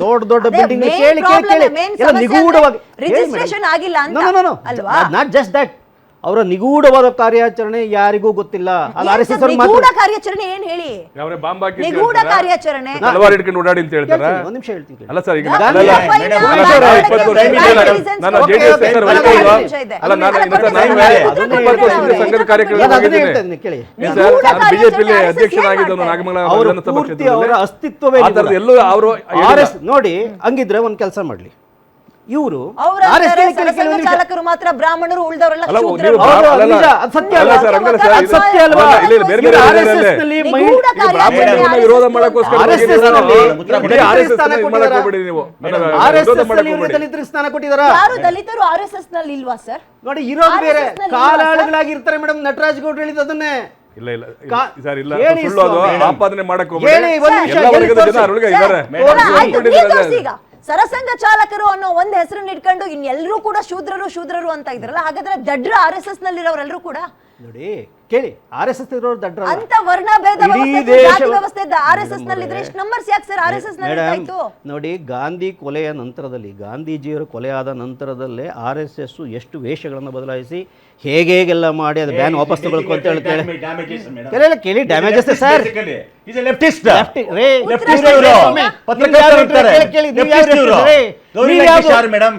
ದೊಡ್ಡ ದೊಡ್ಡ ಬಿಲ್ಡಿಂಗ್ ಕೇಳಿ ಕೇಳಿ ಕೇಳಿ. ನಿಗೂಢವಾಗಿ ರಿಜಿಸ್ಟ್ರೇಷನ್ ಆಗಿಲ್ಲ ಅಂತ, ಅಲ್ವಾ? ನಾಟ್ ಜಸ್ಟ್ ದಟ್ ಅವರ ನಿಗೂಢವಾದ ಕಾರ್ಯಾಚರಣೆ ಯಾರಿಗೂ ಗೊತ್ತಿಲ್ಲ ಅಲ್ಲಿ ಆರ್ ಎಸ್ ಎಸ್ ನಿಗೂಢ ಕಾರ್ಯಾಚರಣೆ ಏನ್ ಹೇಳಿ ಯಾವ್ರೆ ಬಾಂಬ್ ಹಾಕಿ ಅಂತ ನಿಗೂಢ ಹೇಳ್ತಾರಾ? ಕಾರ್ಯಾಚರಣೆ ತಲವಾರ್ ಹಿಡ್ಕೊಂಡು ಓಡಾಡಿ ಅಂತ ಹೇಳ್ತಾರ ಒಂದ್ ನಿಮಿಷ ಹೇಳ್ತೀನಿ ಕೇಳಿ. ಅಲ್ಲ ಸರ್ ಈಗ ಗಾಂಧಿ ಅಲ್ಲ, ಅಪ್ಪ ಅಲ್ಲ, ಇನ್ನ ಅಲ್ಲ, ಇಪ್ಪತ್ತು ವರ್ಷ ಭಾರತ ಹಿಂದೆ citizens ನಾನು okay, JDS okay, ಸರ್ ಅಲ್ಲ, ವೈದ್ಯ ಒಂದು ಇದೆ. ಅಲ್ಲ ನಾನು ಅಲ್ಲ, ಇನ್ನು ನಾನು ಕೊಡ್ತೀನಿ, ಇಪ್ಪತ್ತು ಕೊಡ್ತೀನಿ, ವರ್ಷ ಸಂಘದ ಕಾರ್ಯಕ್ರಮ ನಾನು ಅದನ್ನೇ ಹೇಳ್ತಾ ಇದ್ದೀನಿ, ಕೇಳಿ ಈ ನಿಗೂಢ ಸರ್, ನಾನು ಕಾರ್ಯಾಚರಣೆ ಬಿಜೆಪಿಲಿ RSS ಏನ್ ಅಧ್ಯಕ್ಷನಾಗಿದ್ದವನು ಮಾಡ್ತಾರೆ? ನಾಗಮಂಗಲ ಅವ್ರ ವಿಧಾನಸಭಾ ಪೂರ್ತಿ ಅವರ ಕ್ಷೇತ್ರದಲ್ಲಿ. ಅಸ್ತಿತ್ವವೇ ಆ ಥರದ್ದು ಎಲ್ಲೂ ಅವರು ಆರ್ ಎಸ್ ನೋಡಿ ಹಂಗಿದ್ರೆ ಒಂದ್ ಕೆಲಸ ಮಾಡ್ಲಿ ಇವರು ಅವ್ರ ಆರ್ ಎಸ್ ಮಾತ್ರ ಬ್ರಾಹ್ಮಣರು ಉಳಿದವರೆಲ್ಲ ವಿರೋಧ ಸ್ಥಾನ ಕೊಟ್ಟಿದಾರ ದಲಿತರು ಆರ್ ಎಸ್ ಎಸ್ನಲ್ಲಿ ಇಲ್ವಾ ಸರ್? ನೋಡಿ ಇರೋದು ಬೇರೆ. ಕಾಲಾಳುಗಳಾಗಿರ್ತಾರೆ ಮೇಡಮ್ ನಟರಾಜ್ ಗೌಡ್ರು ಹೇಳಿದ ಅದನ್ನೇ. ಇಲ್ಲ ಇಲ್ಲ ಸರ್ ಇಲ್ಲ. ಸುಳ್ಳು ಅದು. ಆಪಾದನೆ ಮಾಡಕ್ ಹೇಳಿ, ಹೋಗ್ಬೇಡಿ ಒಂದ್ ನಿಮಿಷ, ಎಲ್ಲ ವರ್ಗದ ಜನ ತೋರ್ಸಿ. ಇದ್ದಾರೆ ಸರಸಂಘ ಚಾಲಕರು ಅನ್ನೋ ಒಂದ್ ಹೆಸರನ್ನ ಇಟ್ಕೊಂಡು ಇನ್ ಎಲ್ಲರೂ ಕೂಡ ಶೂದ್ರರು ಶೂದ್ರರು ಅಂತ ಇದ್ರಲ್ಲ, ಹಾಗಾದ್ರೆ ದಡ್ರ ಆರ್ ಎಸ್ ಎಸ್ ನಲ್ಲಿರೋರೆಲ್ಲರೂ ಕೂಡ? ನೋಡಿ ಕೇಳಿ ಆರ್ ಎಸ್ ಎಸ್ ಇರೋರು ದಡ್ರ ಅಂತ ವರ್ಣ ಭೇದ ವ್ಯವಸ್ಥೆ ಇತ್ತು, ಜಾತಿ ವ್ಯವಸ್ಥೆ ಆರ್ ಎಸ್ ಎಸ್ನಲ್ಲಿ ಇದ್ರೆ ಇಷ್ಟು ನಂಬರ್ಸ್ ಯಾಕೆ ಸರ್ ಆರ್ ಎಸ್ ಎಸ್ನಲ್ಲಿ ಇತ್ತು. ನೋಡಿ ಗಾಂಧಿ ಕೊಲೆಯ ನಂತರದಲ್ಲಿ ಗಾಂಧೀಜಿಯವರು ಕೊಲೆಯಾದ ನಂತರದಲ್ಲೇ ಆರ್ ಎಸ್ ಎಸ್ ಎಷ್ಟು ವೇಷಗಳನ್ನು ಬದಲಾಯಿಸಿ ಹೇಗೆ ಹೇಗೆಲ್ಲ ಮಾಡಿ ಅದು ಬ್ಯಾನ್ ವಾಪಸ್ ತಗೊಳ್ಕೊ ಅಂತ ಹೇಳ್ತಾರೆ ಕೇಳಿ ಕೇಳಿ ಡ್ಯಾಮೇಜಸ್ ಸರ್ ಲೆಫ್ಟಿಸ್ಟ್ Left- ರೇ, left ಇವ್ರು. ಪತ್ರಕರ್ತರು ಇರ್ತಾರೆ. ಕೇಳಿ, ಕೇಳಿ, ನೀವು? ಯಾರು ಮೇಡಮ್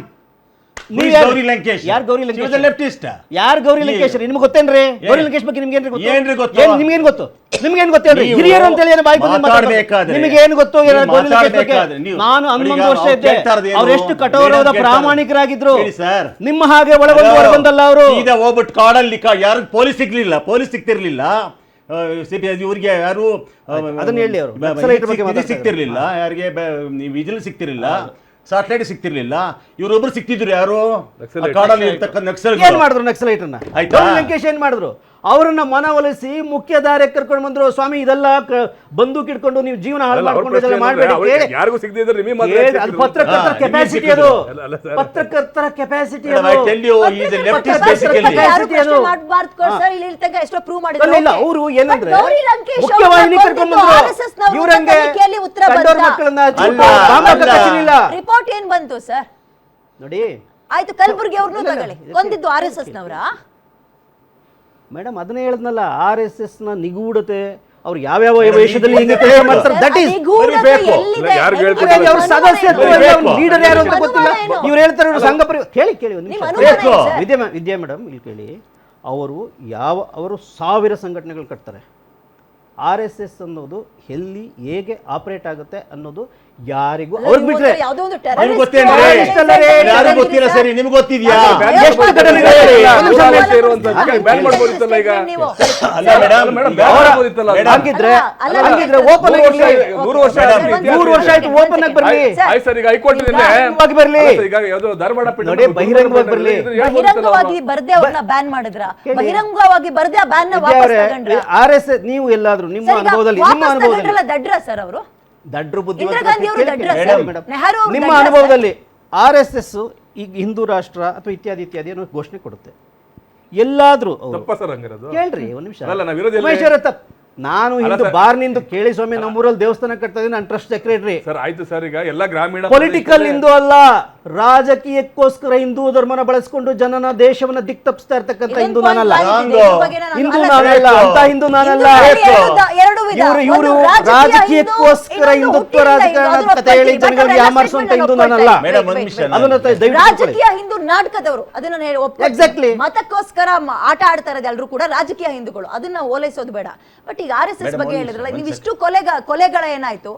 ನೀವು ಯಾರು? ಗೌರಿ ಲಂಕೇಶ್ ಯಾರು ಗೌರಿ ಲಂಕೇಶ್ ಲೆಫ್ಟಿಸ್ಟ್ ಯಾರು ಗೌರಿ ಲಂಕೇಶ್? ನಿಮ್ಗೆ ಗೊತ್ತೇನ್ರಿ? ಗೌರಿ ಲಂಕೇಶ್ ಬಗ್ಗೆ ನಿಮ್ಗೆ ಏನ್ರಿ ಗೊತ್ತು? ಏನ್ರಿ ಗೊತ್ತು? ಏನ್ ನಿಮ್ಗೇನ್ ಗೊತ್ತು? ನಿಮ್ಗೇನ್ ಗೊತ್ತೇನ್ರಿ ನೀವು ಹಿರಿಯರು ಅಂತ ಹೇಳಿ ಏನೋ ಬಾಯಿ ಮಾತಾಡ್ಬೇಕಾದ್ರೆ- ನಿಮಗೆ ಏನು ಗೊತ್ತು? ಏನೋ ನೀವು ಗೌರಿ ಲಂಕೇಶ್ ಬಗ್ಗೆ? ಮಾತಾಡ್ಬೇಕಾದ್ರೆ ನೀವು- ನಾನು ಹನ್ನೊಂದು ವರ್ಷ ಅವ್ರು ಇದ್ದೆ ಕೇಳ್ತಾ? ಅವ್ರು ಎಷ್ಟು ಕಠೋರವಾದ ಪ್ರಾಮಾಣಿಕರಾಗಿದ್ರು. ಹೇಳಿ ಸರ್. ನಿಮ್ಮ ಹಾಗೆ ಒಳಗೊಂದು ಹೊರಗೊಂದಲ್ಲ ಅವರು. ಸೀದಾ ಹೋಗ್ಬಿಟ್ಟು ಕಾಡಲ್ಲಿ ಕಾ- ಯಾರು ಪೊಲೀಸ್ ಸಿಗ್ಲಿಲ್ಲ ಪೊಲೀಸ್ ಸಿಗ್ತಿರ್ಲಿಲ್ಲ. ಆ, ಸಿ- ಇವ್ರಿಗೆ ಯಾರು ಅದನ್ನ ಹೇಳಿ ಅವ್ರು. ಬ- ನಕ್ಸಲೈಟ್ ಬಗ್ಗೆ ಮಾತಾಡ್ತಾ ಸಿಗ್ತಿರ್ಲಿಲ್ಲ. ಯಾರಿಗೆ ವಿಜಿಲ್ ಸಿಗ್ತಿರ್ಲಿಲ್ಲ. ಸಾಟ್ಲೈಟ್ ಸಿಗ್ತಿರ್ಲಿಲ್ಲ. ಇವರೊಬ್ರು ಸಿಕ್ತಿದ್ರು ಯಾರು? ಕಾಡಲ್ಲಿ ಇರ್ತಕ್ಕಂಥ ನಕ್ಸಲ್ ಏನ್ ಮಾಡಿದ್ರು ನಕ್ಸಲೈಟ್ರನ್ನ ಆಯ್ತಾ? ಲಂಕೇಶ್ ಏನ್ ಮಾಡಿದ್ರು? ಅವ್ರನ್ನ ಮನವೊಲಿಸಿ ಮುಖ್ಯ ದಾರಿ ಕರ್ಕೊಂಡು ಬಂದ್ರು. ಸ್ವಾಮಿ ಇದೆಲ್ಲ ಬಂದೂಕ್ ಇಟ್ಕೊಂಡು ನೀವು ಜೀವನ ಹಾಳು ಮಾಡ್ಕೊಂಡು ಮಾಡಬೇಡಿ. ಏನಂದ್ರೆ ಅವ್ರಿಗೆ ಯಾರಿಗೂ ಸಿಗದೆ ಇದ್ರೆ ಮಾತ್ರ ಅದು ಸಿಕ್ಕಿದ್ರು? ಪತ್ರಕರ್ತರ ಕೆಪಾಸಿಟಿ ಅದು. ಪತ್ರಕರ್ತರ ಕೆಪಾಸಿಟಿ ಅವರು ಏನಂದ್ರೆ ಮುಖ್ಯವಾಹಿನಿ ಕರ್ಕೊಂಡು ಬಂದ್ರು. ಇವ್ರಂಗೆ? ಮಕ್ಕಳನ್ನ. ರಿಪೋರ್ಟ್ ಏನ್ ಬಂತು ಸರ್? ನೋಡಿ. ಆಯ್ತು ಕಲಬುರ್ಗಿ ಅವ್ರನ್ನೂ ತಗೊಳ್ಳಿ. ಕೊಂದಿದ್ದು ಆರ್ ಎಸ್ ಎಸ್ ನವರ ಮೇಡಮ್ ಅದನ್ನೇ ಹೇಳಿದ್ನಲ್ಲ ಆರ್ ಎಸ್ ಎಸ್ನ ನಿಗೂಢತೆ ಅವ್ರು ಯಾವ್ಯಾವ ವೇಷದಲ್ಲಿ ದಟ್ ಈಸ್ ಲೀಡರ್ ಯಾರು ಅಂತ ಗೊತ್ತಿಲ್ಲ. ಇವ್ರು ಹೇಳ್ತಾರೆ ಇವ್ರು ಸಂಘ ಪರಿ ಕೇಳಿ ಕೇಳಿ ಒಂದು ನಿಮಿಷ? ವಿದ್ಯಾ ವಿದ್ಯಾ ಮೇಡಮ್ ಇಲ್ಲಿ ಕೇಳಿ. ಅವರು ಯಾವ ಅವರು ಸಾವಿರ ಸಂಘಟನೆಗಳು ಕಟ್ತಾರೆ. ಆರ್ ಎಸ್ ಎಸ್ ಅನ್ನೋದು ಎಲ್ಲಿ ಹೇಗೆ ಆಪರೇಟ್ ಆಗುತ್ತೆ ಅನ್ನೋದು ಯಾರಿಗೂ ಅವ್ರಿಗೆ ಬಿಟ್ರೆ. ಯಾರು ಗೊತ್ತಿಲ್ಲ ಸರಿ ನಿಮ್ಗೆ ಗೊತ್ತಿದ್ಯಾ? ಎಷ್ಟು ಹಂಗಿದ್ರೆ ಹಂಗಿದ್ರೆ ಓಪನ್ ನೂರು ವರ್ಷ ಆಯ್ತು, ನೂರು ವರ್ಷ ಆಯ್ತು, ಇತಿಹಾಸ ನೂರು ವರ್ಷ ಆಯ್ತು ಓಪನ್ ಆಗಿ ಬರ್ಲಿ. ಆಯ್ತು, ಆಯ್ತು ಸರ್ ಈಗ ಹೈಕೋರ್ಟ್ ನಿನ್ನೆ ಬಹಿರಂಗವಾಗಿ ಬರ್ಲಿ. ಈಗ ಯಾವ್ದೋ ಧಾರವಾಡ ಪೀಠ ನೋಡಿ, ಬಹಿರಂಗವಾಗಿ ಬರ್ಲಿ. ಬಹಿರಂಗವಾಗಿ ಬರ್ದೆ ಅವ್ರನ್ನ ಬ್ಯಾನ್ ಮಾಡಿದ್ರ? ಬಹಿರಂಗವಾಗಿ ಬರ್ದೆ ಆ ಬ್ಯಾನ್ನ ವಾಪಸ್ ತಗೊಂಡ್ರ? ಆರ್ ಎಸ್ ನೀವು ಎಲ್ಲಾದ್ರೂ ನಿಮ್ಮ ಅನುಭವದಲ್ಲಿ ನಿಮ್ಮ ಅನುಭವದಲ್ಲಿ. ದಡ್ರ ಸರ್ ಅವರು? ದಡ್ರು ಬುದ್ಧಿವಂತ ಮೇಡಮ್ ನಿಮ್ಮ ಅನುಭವದಲ್ಲಿ ಆರ್ ಎಸ್ ಎಸ್ ಈಗ ಹಿಂದೂ ರಾಷ್ಟ್ರ ಅಥವಾ ಇತ್ಯಾದಿ ಇತ್ಯಾದಿ ಅನ್ನೋ ಘೋಷಣೆ ಕೊಡುತ್ತೆ. ಎಲ್ಲಾದ್ರೂ ಕೇಳ್ರಿ ಒಂದು ನಿಮಿಷ. ಅಲ್ಲ, ನಾವು ಇರೋದಿಲ್ಲ. ಉಮೇಶ್ ತಪ್ಪು. ನಾನು ಇಂದು ಬಾರ್ ನಿಂದು ಕೇಳಿ ಸ್ವಾಮಿ ನಮ್ಮೂರಲ್ಲಿ ದೇವಸ್ಥಾನ ಕಟ್ತಾ ಇದ್ದೀನಿ ನಾನು ಟ್ರಸ್ಟ್ ಸೆಕ್ರೆಟರಿ. ಸರ್ ಆಯ್ತು ಸರ್ ಈಗ ಎಲ್ಲ ಗ್ರಾಮೀಣ ಪೊಲಿಟಿಕಲ್ ಹಿಂದೂ ಅಲ್ಲ. ರಾಜಕೀಯಕ್ಕೋಸ್ಕರ ಹಿಂದೂ ಧರ್ಮನ ಬಳಸ್ಕೊಂಡು ಜನನ ದೇಶವನ್ನ ದಿಕ್ ತಪ್ಪಿಸ್ತಾ ಇರ್ತಕ್ಕಂಥ ಹಿಂದೂ ನಾನಲ್ಲ. ಹಿಂದೂ ಅಲ್ಲ, ನಾನಲ್ಲ ಅಂತ ಹಿಂದೂ ನಾನಲ್ಲ. ಎರಡು ವಿಧ. ಇವರು ಇವರು ರಾಜಕೀಯಕ್ಕೋಸ್ಕರ ಹಿಂದೂ, ಹಿಂದುತ್ವ ರಾಜಕಾರಣ ಕಥೆ ಹೇಳಿ. ಜನಗಳಿಗೆ ಯಾಮಾರಿಸುವಂತ ಹಿಂದೂ ನಾನಲ್ಲ. ಅದನ್ನ ದಯವಿಟ್ಟು ತಿಳ್ಕೊಳ್ಳಿ. ರಾಜಕೀಯ ಹಿಂದೂ ನಾಟಕದವರು ಅದನ್ನ ನಾನು ಹೇಳಿ ಎಕ್ಸಾಕ್ಟ್ಲಿ ಮತಕ್ಕೋಸ್ಕರ ಆಟ ಆಡ್ತಾ ಇರೋದು ಎಲ್ಲರೂ ಕೂಡ ರಾಜಕೀಯ ಹಿಂದೂಗಳು. ಅದನ್ನ ಓಲೈಸೋದು ಬೇಡ. ಬಟ್ ಈಗ ಆರ್ ಎಸ್ ಎಸ್ ಬಗ್ಗೆ ಹೇಳಿದ್ರಲ್ಲ ನೀವು ಇಷ್ಟು ಕೊಲೆಗ ಕೊಲೆಗಳ ಏನಾಯ್ತು?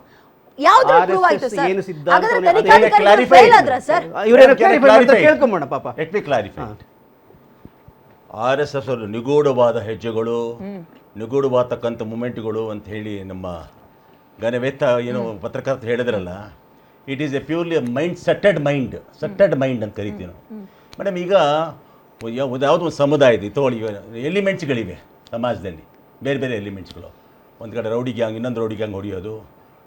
ಆರ್ ಎಸ್ ಎಸ್ ಅವರು ನಿಗೂಢವಾದ ಹೆಜ್ಜೆಗಳು ನಿಗೂಢವಾದಕ್ಕಂಥ ಮೂಮೆಂಟ್ಗಳು ಅಂತ ಹೇಳಿ ನಮ್ಮ ಗಣವೇತ್ತ ಏನು ಪತ್ರಕರ್ತ ಹೇಳಿದ್ರಲ್ಲ it is a purely mind setted mind setted mind ಅಂತ ಕರಿತೀವಿ ನಾವು. ಮೇಡಮ್ ಈಗ ಯಾವ- ಯಾವುದೋ ಒಂದು ಸಮುದಾಯ ಇದೆ ತಗೊಳ್ಳಿ ಎಲಿಮೆಂಟ್ಸ್ಗಳಿವೆ ಸಮಾಜದಲ್ಲಿ. ಬೇರೆ ಬೇರೆ ಎಲಿಮೆಂಟ್ಸ್ಗಳು. ಒಂದು ಕಡೆ ರೌಡಿ ಗ್ಯಾಂಗ್ ಇನ್ನೊಂದು ರೌಡಿ ಗ್ಯಾಂಗ್ ಹೊಡೆಯೋದು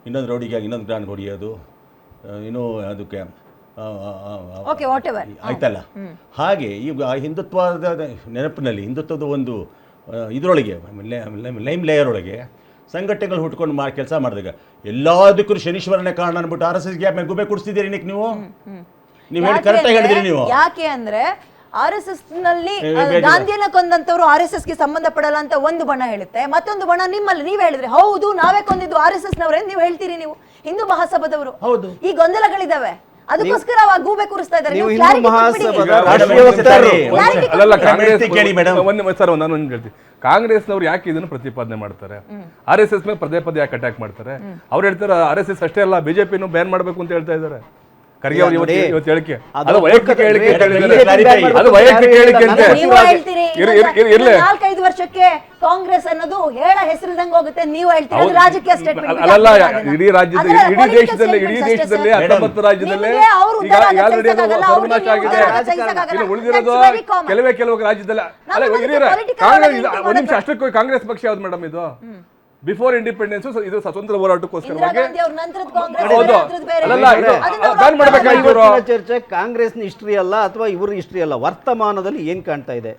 ಇನ್ನೊಂದು ರೌಡಿ ಗ್ಯಾಂಗ್ ಇನ್ನೊಂದು ಗ್ಯಾಂಗ್ ಹೊಡೆಯೋದು ಇನ್ನೂ ಅದಕ್ಕೆ ಆಯ್ತಲ್ಲ? ಹಾಗೆ ಈಗ ಆ ಹಿಂದುತ್ವದ ನೆನಪಿನಲ್ಲಿ ಹಿಂದುತ್ವದ ಒಂದು ಇದರೊಳಗೆ ಲೈಮ್ ಲೇಯರ್ ಒಳಗೆ ಸಂಘಟನೆಗಳು ಹುಟ್ಕೊಂಡು ಮಾ ಕೆಲಸ ಮಾಡಿದಾಗ ಎಲ್ಲದಕ್ಕೂ ಶನೀಶ್ವರನೇ ಕಾರಣ ಅನ್ಬಿಟ್ಟು ಆರ್ ಎಸ್ ಎಸ್ ಗ್ಯಾಪ್ ಮೇಲೆ ಗುಬೆ ಕೊಡಿಸ್ತಿದ್ದೀರಿ ನಿಕ್ ನೀವು? ನೀವು ಹೇಳಿ ಯಾಕೆ ಕರೆಕ್ಟಾಗಿ ಹೇಳಿದ್ರಿ ನೀವು. ಯಾಕೆ ಅಂದ್ರೆ ಆರ್ ಎಸ್ ಎಸ್ನಲ್ಲಿ. ಗಾಂಧಿಯನ್ನ ಕೊಂದಂತವ್ರು ಆರ್ ಎಸ್ ಎಸ್ಗೆ ಸಂಬಂಧ ಪಡಲ್ಲ ಅಂತ ಒಂದು ಬಣ ಹೇಳುತ್ತೆ. ಮತ್ತೊಂದು ಬಣ ನಿಮ್ಮಲ್ಲಿ ನೀವ್ ಹೇಳಿದ್ರೆ. ಹೌದು ನಾವೇ ಕೊಂದಿದ್ದು ಆರ್ ಎಸ್ ಎಸ್ ನವರೇ ನೀವು ಹೇಳ್ತೀರಿ ನೀವು. ಹಿಂದೂ ಮಹಾಸಭಾದವರು. ಹೌದು. ಈ ಗೊಂದಲಗಳಿದಾವೆ. ಅದಕ್ಕೋಸ್ಕರ ಅವಾಗ ಗೂಬೆ ಕೂರಿಸ್ತಾ ಇದ್ದಾರೆ. ನೀವು. ಒಂದು ಸರ್ ನಾನು ಹೇಳ್ತೀನಿ ಕಾಂಗ್ರೆಸ್ನವ್ರು ಯಾಕೆ ಇದನ್ನು ಪ್ರತಿಪಾದನೆ ಮಾಡ್ತಾರೆ? ಆರ್ ಎಸ್ ಎಸ್ ಮೇಲೆ ಪದೇ ಪದೇ ಯಾಕೆ ಅಟ್ಯಾಕ್ ಮಾಡ್ತಾರೆ? ಅವ್ರು ಹೇಳ್ತಾರೆ ಆರ್ ಎಸ್ ಎಸ್ ಅಷ್ಟೇ ಅಲ್ಲ ಬಿಜೆಪಿನೂ ಬ್ಯಾನ್ ಮಾಡಬೇಕು ಅಂತ ಹೇಳ್ತಾ ಇದ್ದಾರೆ. ಖರ್ಗೆ ಅವ್ರು ಇವತ್ತು ಇವತ್ತು ಹೇಳಿಕೆ ಅದು ಅದು ವೈಯಕ್ತಿಕ ಹೇಳಿಕೆ ಅಂತ ಹೇಳಿದ್ದಾರೆ. ಅದು ವೈಯಕ್ತಿಕ ಹೇಳಿಕೆ ಅಂತೆ ನೀವು ಹೇಳ್ತೀರಿ ಇರ್- ಇರ್- ಇರ್- ಇರ್ಲಿ. ಇನ್ನೊಂದು ನಾಲ್ಕೈದು ವರ್ಷಕ್ಕೆ ಕಾಂಗ್ರೆಸ್ ಅನ್ನೋದು ಹೇಳ ಹೆಸರಿದಂಗ ಹೋಗುತ್ತೆ ನೀವು ಹೇಳ್ತೀರಿ ಅದು ಹೌದು. ರಾಜಕೀಯ ಸ್ಟೇಟ್ಮೆಂಟ್ ಅಲ್ಲಲ್ಲ ಇಡೀ ರಾಜ್ಯದಲ್ಲಿ ಇಡೀ ದೇಶದಲ್ಲಿ ಇಡೀ ದೇಶದಲ್ಲಿ ಹತ್ತೊಂಬತ್ತು ರಾಜ್ಯದಲ್ಲಿ ನಿಮಗೆ ಅವ್ರು ಈಗ ಉದ್ದಾರ ಈಗ ಆಲ್ರೆಡಿ ಅದು ಸಹಿಸಕ್ಕಾಗಲ್ಲ, ಸರ್ವನಾಶ ಅವ್ರಿಗೆ ಆಗಿದೆ ಉದ್ದಾರ ಸಹಿಸಕ್ಕಾಗಲ್ಲ. ಇನ್ನು ಉಳಿದಿರೋದು That's very common. ಕೆಲವೇ ಕೆಲವು ರಾಜ್ಯದಲ್ಲಿ ಅಲ್ಲ political ಕಾಂಗ್ರೆಸ್ ಒಂದ್ ನಿಮಿಷ ಮಾಡೋದು. ಅಷ್ಟಕ್ಕೂ ಕಾಂಗ್ರೆಸ್ ಪಕ್ಷ ಯಾವ್ದು ಮೇಡಮ್ ಇದು ಬಿಫೋರ್ ಇಂಡಿಪೆಂಡೆನ್ಸ್ ಇದು ಸ್ವತಂತ್ರ ಹೋರಾಟಕ್ಕೋಸ್ಕರ ಚರ್ಚೆ ಕಾಂಗ್ರೆಸ್ನ ಹಿಸ್ಟ್ರಿ ಅಲ್ಲ ಅಥವಾ ಇವ್ರ ಹಿಸ್ಟ್ರಿ ಅಲ್ಲ ವರ್ತಮಾನದಲ್ಲಿ ಏನ್ ಕಾಣ್ತಾ ಇದೆ?